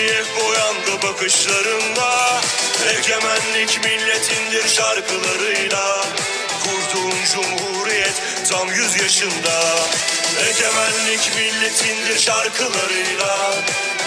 Hep boyandı bakışlarında Egemenlik milletindir şarkılarıyla. Kurduğun cumhuriyet tam yüz yaşında. Egemenlik milletindir şarkılarıyla.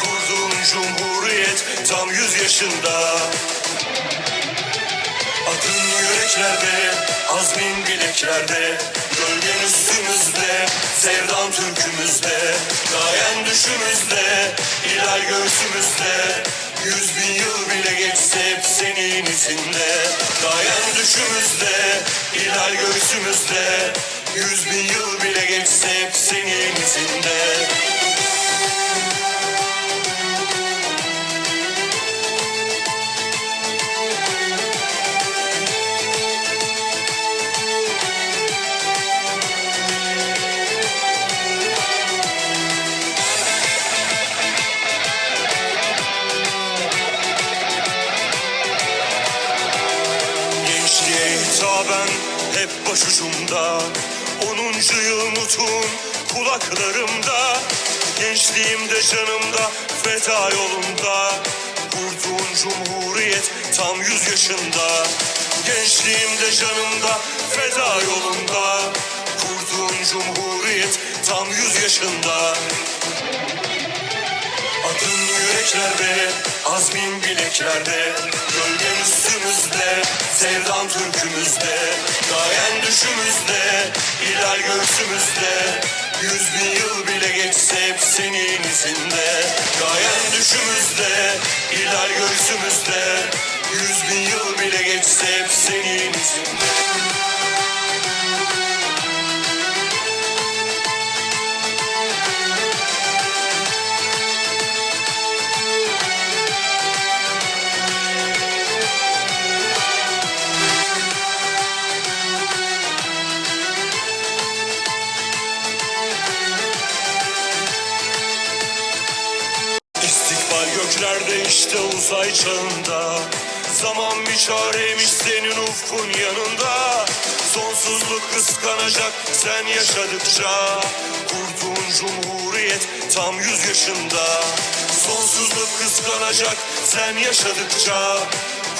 Kurduğun cumhuriyet tam yüz yaşında Adın yüreklerde, azmin bileklerde Gölgen üstümüzde, sevdan türkümüzde Gayen düşümüzde, hilal göğsümüzde. Yüz bin yıl bile geçse hep senin izinde. Gayen düşümüzde, hilal göğsümüzde. Yüz bin yıl bile geçse hep senin izinde hep başucumda. Onuncu yıl nutun kulaklarımda. Gençliğimde canımda feda yolunda. Kurduğun cumhuriyet tam yüz yaşında. Gençliğimde canımda feda yolunda. Kurduğun cumhuriyet tam yüz yaşında. Adın yüreklerde, azmin bileklerde. Gölgen üstümüzde, sevdan türkümüzde düşümüzde, hilal göğsümüzde. Yüz bin yıl bile geçse hep senin izinde. Gayen düşümüzde, hilal göğsümüzde. Yüz bin yıl bile geçse hep senin izinde çağında Zaman bir çareymiş senin ufkun yanında. Sonsuzluk kıskanacak sen yaşadıkça. Kurduğun cumhuriyet tam yüz yaşında. Sonsuzluk kıskanacak sen yaşadıkça.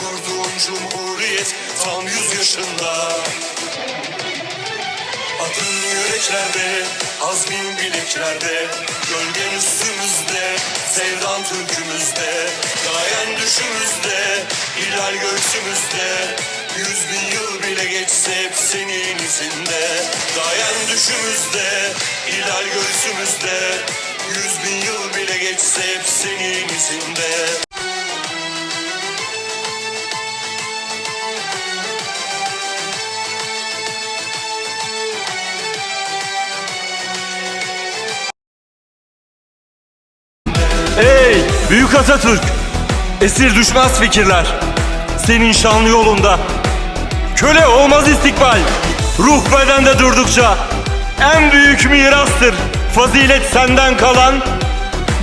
Kurduğun cumhuriyet tam yüz yaşında. Adın yüreklerde, azmin bileklerde Gölgen üstümüzde, sevdan türkümüzde Gayen düşümüzde, hilal göğsümüzde Yüz bin yıl bile geçse hep senin izinde. Gayen düşümüzde, hilal göğsümüzde Yüz bin yıl bile geçse hep senin izinde Ey büyük Atatürk! Esir düşmez fikirler. Senin şanlı yolunda. Köle olmaz istikbal. Ruh bedende durdukça. En büyük mirastır. Fazilet senden kalan.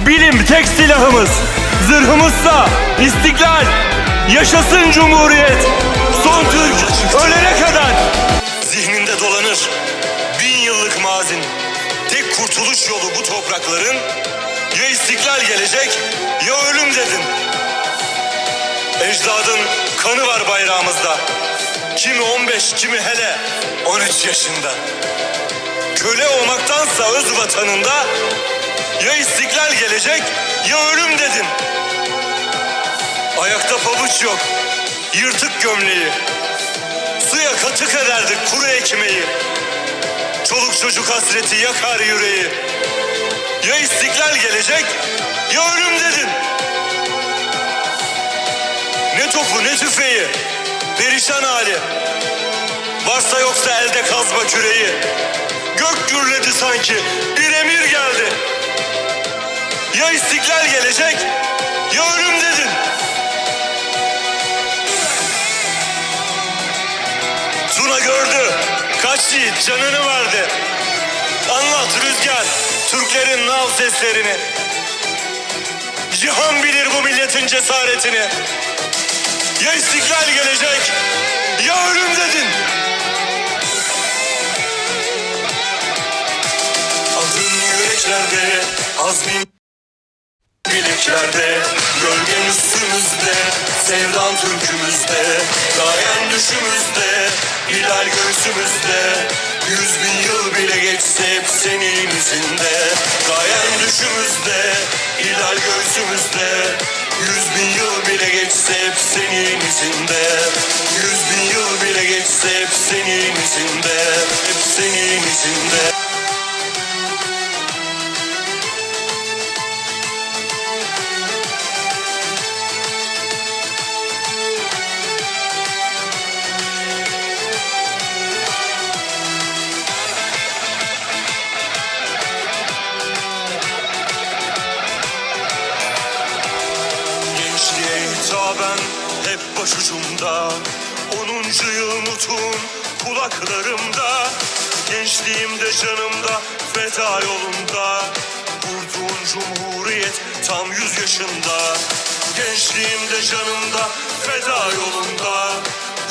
Bilim tek silahımız. Zırhımızsa istiklal. Yaşasın Cumhuriyet. Son Türk ölene kadar. Zihninde dolanır bin yıllık mazin. Tek kurtuluş yolu bu toprakların ya istiklal gelecek ya ölüm dedin. Ecdadın kanı var bayrağımızda. Kimi 15, kimi hele 13 yaşında. Köle olmaktansa öz vatanında ya istiklal gelecek ya ölüm dedin. Ayakta pabuç yok, yırtık gömleği. Suya katık ederdik kuru ekmeği. Çoluk çocuk hasreti yakar yüreği. Ya istiklal gelecek ya ölüm dedin. Ne topu ne tüfeği. Perişan hali. Varsa yoksa elde kazma küreği. Gök gürledi sanki bir emir geldi. Ya istiklal gelecek ya ölüm dedin. Tuna gördü. Kaç yiğit canını verdi. Anlat rüzgar Türklerin nav seslerini. Cihan bilir bu milletin cesaretini. Ya istiklal gelecek ya ölüm dedin. Adın yüreklerde azmin Birliklerde, gölgen üstümüzde, sevdan türkümüzde, gayen düşümüzde, hilal göğsümüzde. Yüz bin yıl bile geçse hep senin izinde, gayen düşümüzde, hilal göğsümüzde. Yüz bin yıl bile geçse hep senin izinde, yüz bin yıl bile geçse hep senin izinde, hep senin izinde. Hitaben hep başucumda Onuncu yıl nutun kulaklarımda. Gençliğimde canımda feda yolunda Kurduğun cumhuriyet tam yüz yaşında. Gençliğimde canımda feda yolunda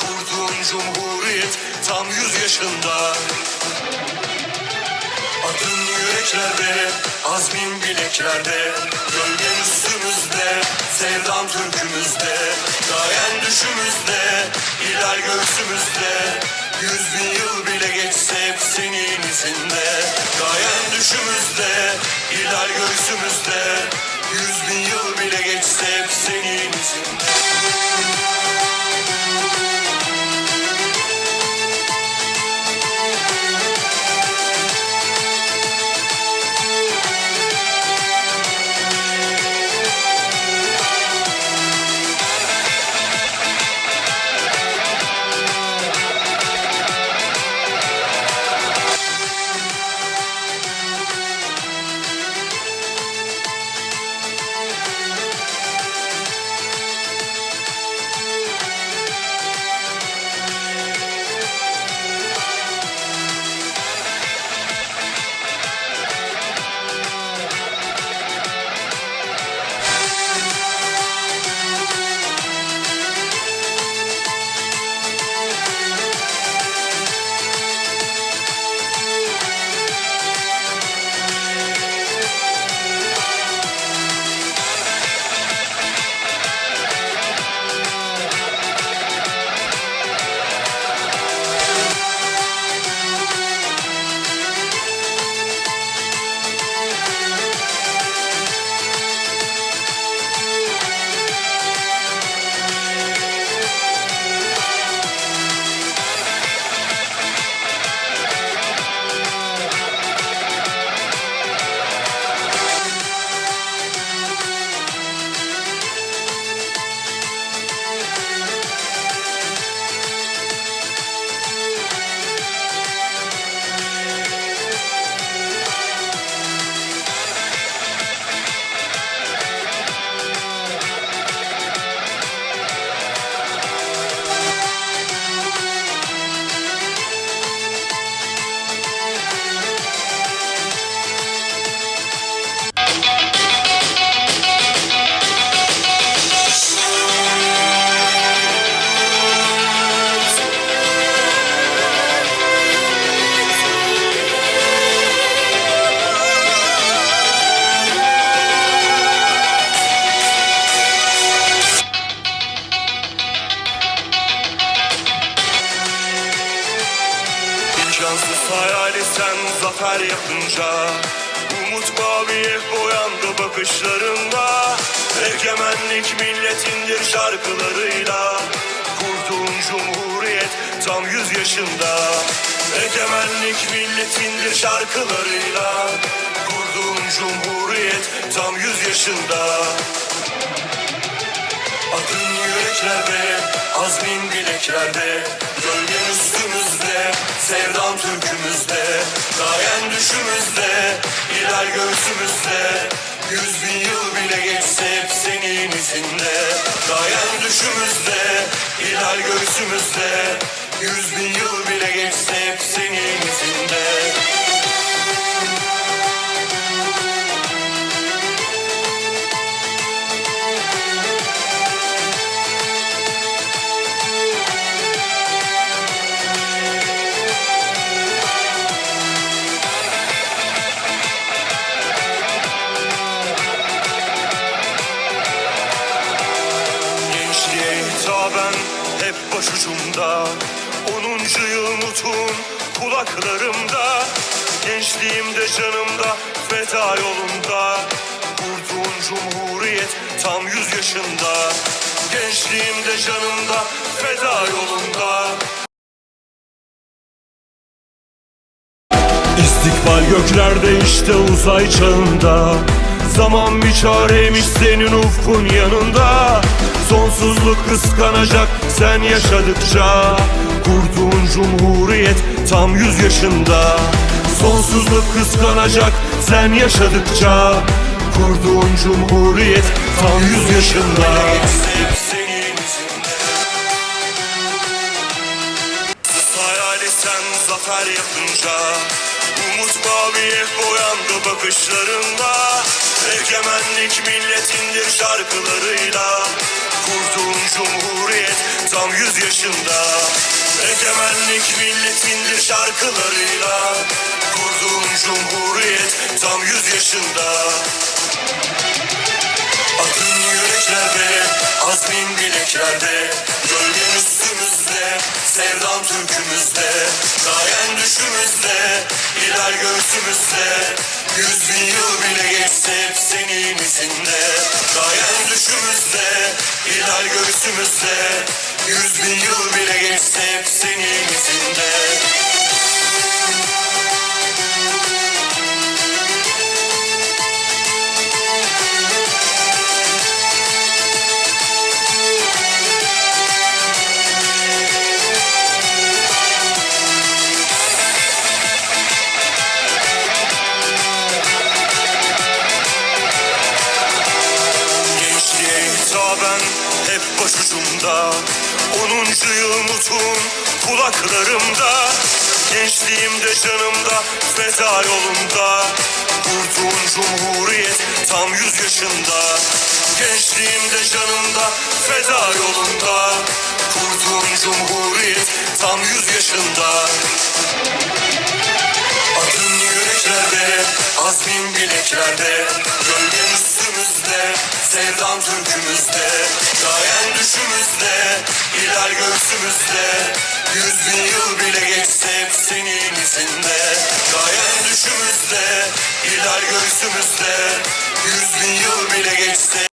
Kurduğun cumhuriyet tam yüz yaşında. Adın yüreklerde, azmin bileklerde Gölgen üstümüzde, sevdan türkümüzde Gayen düşümüzde, hilal göğsümüzde. Yüz bin yıl bile geçse hep senin izinde Gayen düşümüzde, hilal göğsümüzde. Yüz bin yıl bile geçse hep senin izinde zafer yapınca Umut maviye boyandı bakışlarında. Egemenlik milletindir şarkılarıyla. Kurduğun cumhuriyet tam yüz yaşında. Egemenlik milletindir şarkılarıyla. Kurduğun cumhuriyet tam yüz yaşında Adın yüreklerde, azmin bileklerde Gölgen üstümüzde, sevdan türkümüzde Gayen düşümüzde, hilal göğsümüzde. Yüz bin yıl bile geçse hep senin izinde. Gayen düşümüzde, hilal göğsümüzde. Yüz bin yıl bile geçse hep senin izinde yolunda Onuncu yıl mutun kulaklarımda. Gençliğimde canımda feda yolunda. Kurduğun cumhuriyet tam yüz yaşında. Gençliğimde canımda feda yolunda. İstikbal göklerde işte uzay çağında. Zaman bir çareymiş senin ufkun yanında Sonsuzluk kıskanacak. Sen yaşadıkça Kurduğun cumhuriyet tam yüz yaşında. Sonsuzluk kıskanacak. Sen yaşadıkça Kurduğun cumhuriyet tam yüz yaşında. Sen zafer yapınca Umut maviye boyandı bakışlarında. Egemenlik milletindir şarkılarıyla Kurduğun cumhuriyet tam yüz yaşında. Egemenlik milletindir şarkılarıyla Kurduğun cumhuriyet tam yüz yaşında. Adın yüreklerde, azmin üstümüzde, sevdam türkümüzde Gayen düşümüzde, hilal göğsümüzde Yüz bin yıl bile geçse hep senin izinde. Gayen düşümüzde, hilal göğsümüzde Yüz bin yıl bile geçse hep senin izinde Onuncu yıl mutun kulaklarımda. Gençliğimde canımda feda yolunda Kurduğun cumhuriyet tam yüz yaşında. Gençliğimde canımda feda yolunda Kurduğun cumhuriyet tam yüz yaşında. Adın yüreklerde, azmin bileklerde. Üstümüzde, sevdam türkümüzde Gayen düşümüzde, hilal göğsümüzde. Yüz bin yıl bile geçse hep senin izinde. Gayen düşümüzde, hilal göğsümüzde. Yüz bin yıl bile geçse